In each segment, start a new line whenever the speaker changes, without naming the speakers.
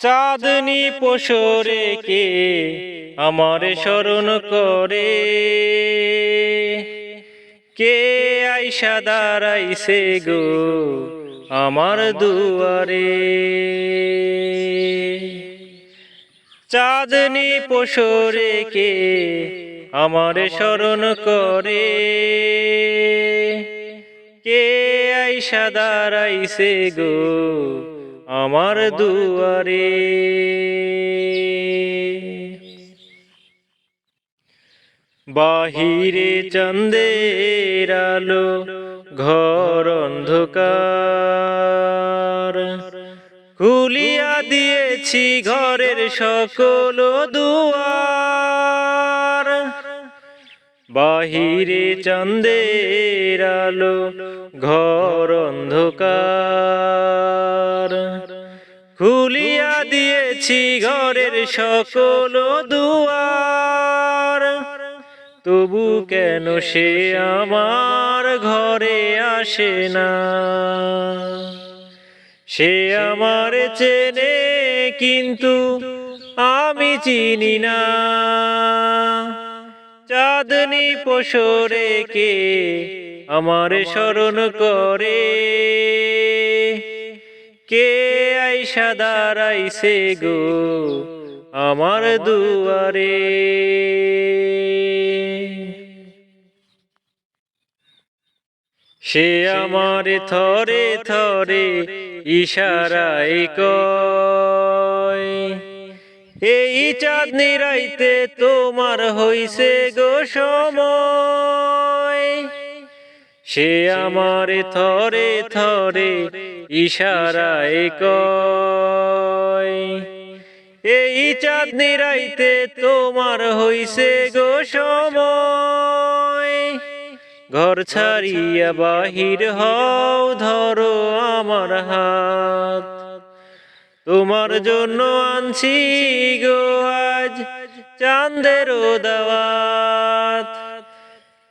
চাঁদনি পোষরে কে আমার স্মরণ করে? কে আইসা দাঁড়াইছে গো আমার দুয়ারে? চাঁদনি পোষরে কে আমার স্মরণ করে? কে আইসা দাঁড়াইছে গো আমার দুয়ারে। বাহিরে চন্দের আলো ঘর অন্ধকার। খুলিয়া দিয়েছি ঘরের সকল দুয়ার। বাহিরে চন্দের আলো ঘর অন্ধকার। খুলিয়া দিয়েছি ঘরের সকল দুয়ার। তবু কেন সে আমার ঘরে আসে না? সে আমার চেনে, কিন্তু আমি চিনি না। চাঁদনি পোষরে কে আমার স্মরণ করে? কে আইসা দাঁড়াইছে গো, আমার দুয়ারে। সে আমার থরে থরে ইশারায় কয়, এই চাঁদনি রাইতে তোমার হইছে গো সময়। সে আমার থরে থরে ইশারায় কয়, এই চাঁদনি রাইতে তোমার হইছে গো সময়। ঘর ছাড়িয়া বাহির হও, ধরো আমার হাত। তোমার জন্য আনছি গো আজ চাঁদের দাওয়াত।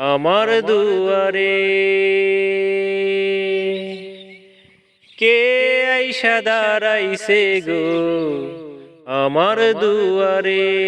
আমার দুয়ারে। কে আইসা দাঁড়াইছে গো? আমার দুয়ারে।